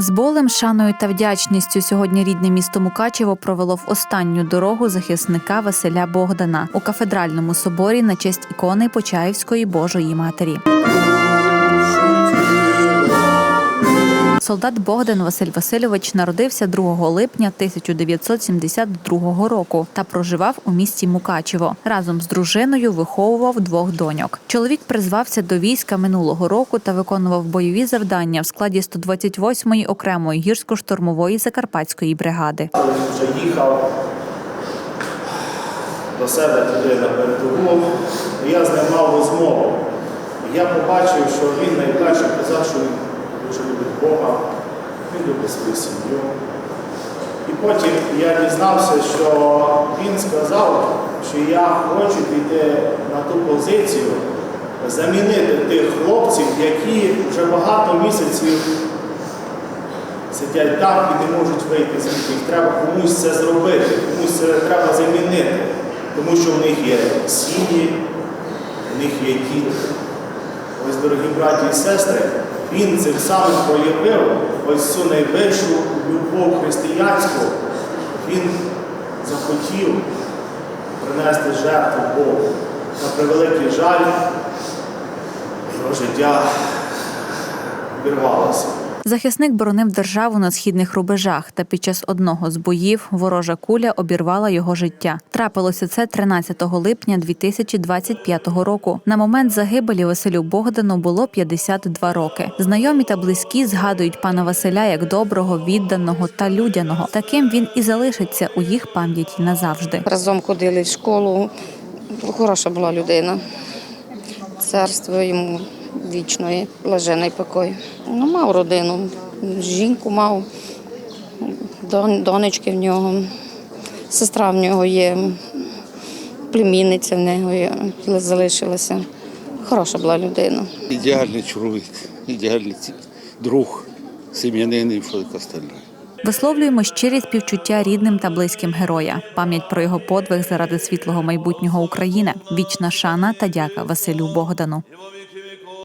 З болем, шаною та вдячністю сьогодні рідне місто Мукачево провело в останню дорогу захисника Василя Богдана у кафедральному соборі на честь ікони Почаївської Божої Матері. Солдат Богдан Василь Васильович народився 2 липня 1972 року та проживав у місті Мукачево. Разом з дружиною виховував двох доньок. Чоловік призвався до війська минулого року та виконував бойові завдання в складі 128-ї окремої гірсько-штурмової закарпатської бригади. Вже їхав до себе туди на передову, я з ним мав розмову. Я побачив, що він найперше казав, що він дуже любить Бога, він любить свою сім'ю. І потім я дізнався, що він сказав, що я хочу піти на ту позицію, замінити тих хлопців, які вже багато місяців сидять там і не можуть вийти звідти. Їх треба комусь це зробити, комусь це треба замінити, тому що в них є сім'ї, в них є діти. Ось, дорогі браті і сестри, він цим самим проявив ось цю найвищу любов християнську. Він захотів принести жертву Богу. На превеликий жаль, його життя обірвалося. Захисник боронив державу на східних рубежах, та під час одного з боїв ворожа куля обірвала його життя. Трапилося це 13 липня 2025 року. На момент загибелі Василю Богдану було 52 роки. Знайомі та близькі згадують пана Василя як доброго, відданого та людяного. Таким він і залишиться у їх пам'яті назавжди. Разом ходили в школу. Хороша була людина. Царство йому вічної, блажений покой. Ну, мав родину, жінку мав, донечки в нього, сестра в нього є, племінниця в нього є, залишилася. Хороша була людина. Ідеальний чоловік, ідеальний друг, сім'янин і все остальне. Висловлюємо щирі співчуття рідним та близьким героя. Пам'ять про його подвиг заради світлого майбутнього України. Вічна шана та дяка Василю Богдану.